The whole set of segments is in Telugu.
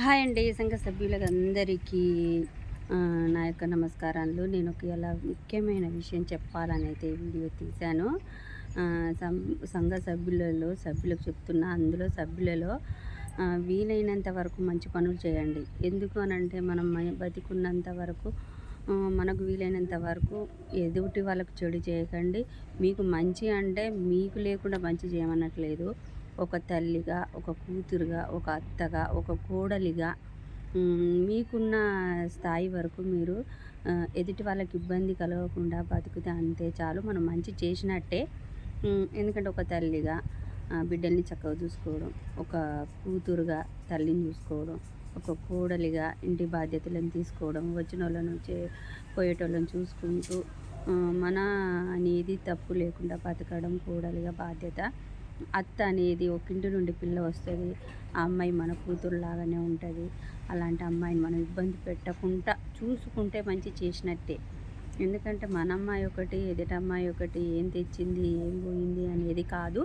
హాయ్ అండి సంఘ సభ్యులకు అందరికీ నా యొక్క నమస్కారాలు. నేను ఒక ఎలా ముఖ్యమైన విషయం చెప్పాలని అయితే వీడియో తీశాను. సం- సంఘ సభ్యులలో సభ్యులకు చెప్తున్నా అందులో సభ్యులలో వీలైనంత వరకు మంచి పనులు చేయండి. ఎందుకు అని అంటే మనం బతికున్నంత వరకు మనకు వీలైనంత వరకు ఎదుటి వాళ్ళకు చెడు చేయకండి. మీకు మంచి అంటే మీకు లేకుండా మంచి చేయమనట్లేదు. ఒక తల్లిగా ఒక కూతురుగా ఒక అత్తగా ఒక కోడలిగా మీకున్న స్థాయి వరకు మీరు ఎదుటి వాళ్ళకి ఇబ్బంది కలగకుండా బతికితే అంతే చాలు. మనం మంచి చేసినట్టే ఎందుకంటే ఒక తల్లిగా బిడ్డల్ని చక్కగా చూసుకోవడం ఒక కూతురుగా తల్లిని చూసుకోవడం ఒక కోడలిగా ఇంటి బాధ్యతలను తీసుకోవడం వచ్చిన వాళ్ళను చే పోయేటోళ్ళని చూసుకుంటూ మన అనేది తప్పు లేకుండా బతకడం కోడలిగా బాధ్యత అత్త అనేది ఒక ఇంటి నుండి పిల్ల వస్తుంది. ఆ అమ్మాయి మన కూతురులాగానే ఉంటుంది. అలాంటి అమ్మాయిని మనం ఇబ్బంది పెట్టకుండా చూసుకుంటే మంచి చేసినట్టే. ఎందుకంటే మన అమ్మాయి ఒకటి ఎదుట అమ్మాయి ఒకటి ఏం తెచ్చింది ఏం పోయింది అనేది కాదు.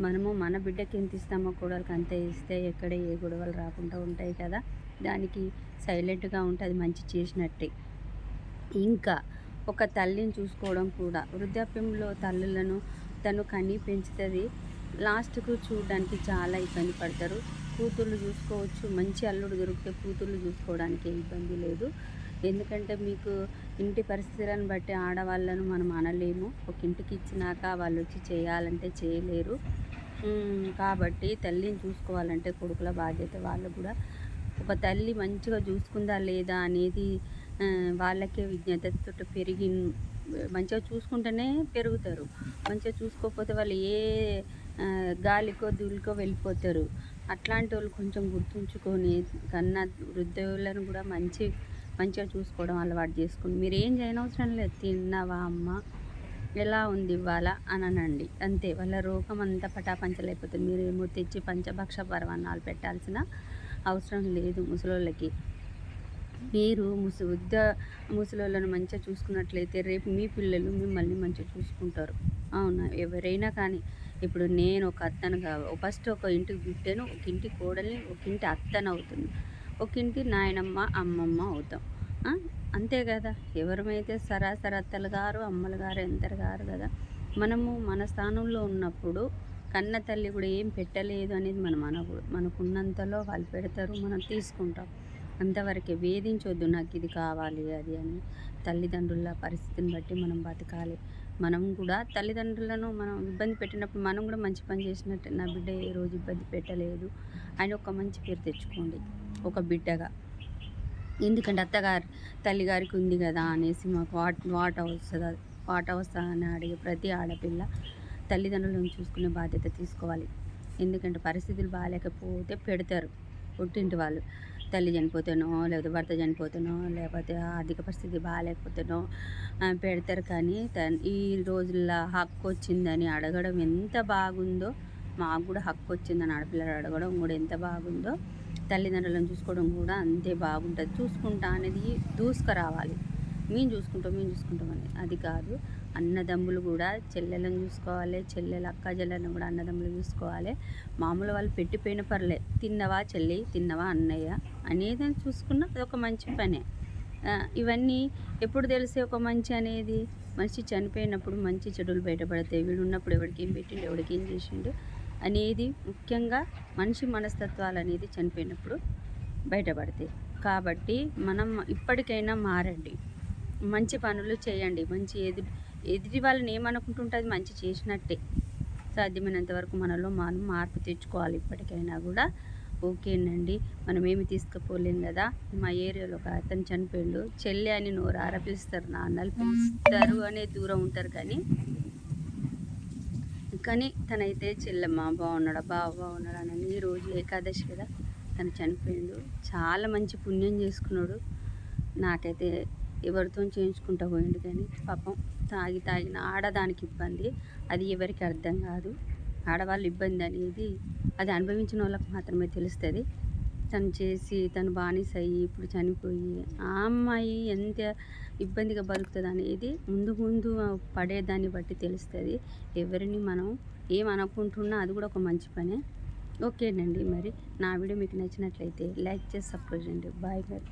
మనము మన బిడ్డకి ఎంత ఇస్తామో కూడలకి అంతే ఇస్తే ఎక్కడ ఏ గొడవలు రాకుండా ఉంటాయి కదా. దానికి సైలెంట్గా ఉంటుంది మంచి చేసినట్టే. ఇంకా ఒక తల్లిని చూసుకోవడం కూడా వృద్ధాప్యంలో తల్లులను తను కని పెంచుతుంది. లాస్ట్కు చూడడానికి చాలా ఇబ్బంది పడతారు. కూతుళ్ళు చూసుకోవచ్చు మంచి అల్లుడు దొరికితే కూతుళ్ళు చూసుకోవడానికి ఇబ్బంది లేదు. ఎందుకంటే మీకు ఇంటి పరిస్థితులను బట్టి ఆడవాళ్ళను మనం అనలేము. ఒక ఇంటికి ఇచ్చినాక వాళ్ళు వచ్చి చేయాలంటే చేయలేరు. కాబట్టి తల్లిని చూసుకోవాలంటే కొడుకుల బాధ్యత వాళ్ళు కూడా. ఒక తల్లి మంచిగా చూసుకుందా లేదా అనేది వాళ్ళకే విజ్ఞతతో పెరిగి మంచిగా చూసుకుంటేనే పెరుగుతారు. మంచిగా చూసుకోకపోతే వాళ్ళు ఏ గాలికో ధూళికో వెళ్ళిపోతారు. అట్లాంటి వాళ్ళు కొంచెం గుర్తుంచుకొని కన్నా వృద్ధులను కూడా మంచి మంచిగా చూసుకోవడం అలవాటు చేసుకుని మీరు ఏం చేయనవసరం లేదు. తిన్నావా అమ్మ? ఎలా ఉంది ఇవాళ? అని అనండి అంతే. వాళ్ళ రోగం అంతా పటాపంచలైపోతుంది. మీరేమో తెచ్చి పంచభక్ష పరమాన్నాలు పెట్టాల్సిన అవసరం లేదు ముసలోళ్ళకి. మీరు ముసు వృద్ధ ముసలోళ్ళను మంచిగా చూసుకున్నట్లయితే రేపు మీ పిల్లలు మిమ్మల్ని మంచిగా చూసుకుంటారు. అవునా? ఎవరైనా కానీ ఇప్పుడు నేను ఒక అత్తనుగా ఫస్ట్ ఒక ఇంటికి బిడ్డను ఒక ఇంటి కోడల్ని ఒక ఇంటి అత్తను అవుతుంది. ఒక ఇంటి నాయనమ్మ అమ్మమ్మ అవుతాం. అంతే కదా? ఎవరమైతే సరాసరి అత్తలు గారు అమ్మలు గారు ఎంతరు గారు కదా? మనము మన స్థానంలో ఉన్నప్పుడు కన్న తల్లి కూడా ఏం పెట్టలేదు అనేది మనం అనకూడదు. మనకున్నంతలో వాళ్ళు పెడతారు మనం తీసుకుంటాం. అంతవరకే వేధించొద్దు నాకు ఇది కావాలి అది అని తల్లిదండ్రుల పరిస్థితిని బట్టి మనం బతకాలి. మనం కూడా తల్లిదండ్రులను మనం ఇబ్బంది పెట్టినప్పుడు మనం కూడా మంచి పని చేసినట్టు నా బిడ్డ ఏ రోజు ఇబ్బంది పెట్టలేదు. అని ఒక మంచి పేరు తెచ్చుకోండి ఒక బిడ్డగా. ఎందుకంటే అత్తగారు తల్లిగారికి ఉంది కదా అనేసి మాకు వాట్ వాట వస్తుందా వాట వస్తుందా అని అడిగే ప్రతి ఆడపిల్ల తల్లిదండ్రులను చూసుకునే బాధ్యత తీసుకోవాలి. ఎందుకంటే పరిస్థితులు బాగాలేకపోతే పెడతారు పుట్టింటి వాళ్ళు. తల్లి చనిపోతేనో లేకపోతే భర్త చనిపోతేనో లేకపోతే ఆర్థిక పరిస్థితి బాగాలేకపోతేనో పెడతారు. కానీ తన్- ఈ రోజుల్లో హక్కు వచ్చిందని అడగడం ఎంత బాగుందో మాకు కూడా హక్కు వచ్చిందని ఆడపిల్లలు అడగడం కూడా ఎంత బాగుందో తల్లిదండ్రులను చూసుకోవడం కూడా అంతే బాగుంటుంది. చూసుకుంటా అనేది దూసుకురావాలి. మేము చూసుకుంటాం మేము చూసుకుంటాం అని. అది కాదు. అన్నదమ్ములు కూడా చెల్లెలను చూసుకోవాలి చెల్లెలు అక్క చెల్లెలను కూడా అన్నదమ్ములు చూసుకోవాలి. మామూలు వాళ్ళు పెట్టిపోయిన పర్లే తిన్నవా చెల్లి తిన్నవా అన్నయ్య అనేది చూసుకున్న అది ఒక మంచి పనే. ఇవన్నీ ఎప్పుడు తెలిసే ఒక మంచి అనేది. మనిషి చనిపోయినప్పుడు మంచి చెడులు బయటపడతాయి వీడు ఉన్నప్పుడు ఎవరికి ఏం పెట్టిండు ఎవరికి ఏం చేసిండు అనేది ముఖ్యంగా మనిషి మనస్తత్వాలు అనేది చనిపోయినప్పుడు బయటపడతాయి. కాబట్టి మనం ఇప్పటికైనా మారండి. మంచి పనులు చేయండి. మంచి ఏది ఎదుటి వాళ్ళని ఏమనుకుంటుంటే అది మంచి చేసినట్టే. సాధ్యమైనంత వరకు మనలో మనం మార్పు తెచ్చుకోవాలి ఇప్పటికైనా కూడా. ఓకేనండి. మనం ఏమి తీసుకుపోలేం కదా. మా ఏరియాలో ఒక అతను చనిపోయిండు. చెల్లె అని నోరు ఆర పిలుస్తారు నాన్నలు. పిలుస్తారు అనే దూరం ఉంటారు కానీ. కానీ తనైతే చెల్లెమ్మ బాగున్నాడా? బావ బాగున్నాడా అని ఈ రోజు ఏకాదశి కదా. తను చనిపోయిండు. చాలా మంచి పుణ్యం చేసుకున్నాడు. నాకైతే ఎవరితో చేయించుకుంటా పోయిండు కానీ పాపం తాగి తాగిన ఆడదానికి ఇబ్బంది. అది ఎవరికి అర్థం కాదు. ఆడవాళ్ళ ఇబ్బంది అనేది అది అనుభవించిన వాళ్ళకి మాత్రమే తెలుస్తుంది. తను చేసి తను బానిస అయ్యి ఇప్పుడు చనిపోయి ఆ అమ్మాయి ఎంత ఇబ్బందిగా బతుకుతుంది అనేది ముందు ముందు పడేదాన్ని బట్టి తెలుస్తుంది. ఎవరిని మనం ఏం అనుకుంటున్నా అది కూడా ఒక మంచి పనే. ఓకేనండి మరి నా వీడియో మీకు నచ్చినట్లయితే లైక్ చేసి సపోర్ట్ చేయండి. బాయ్ మరి.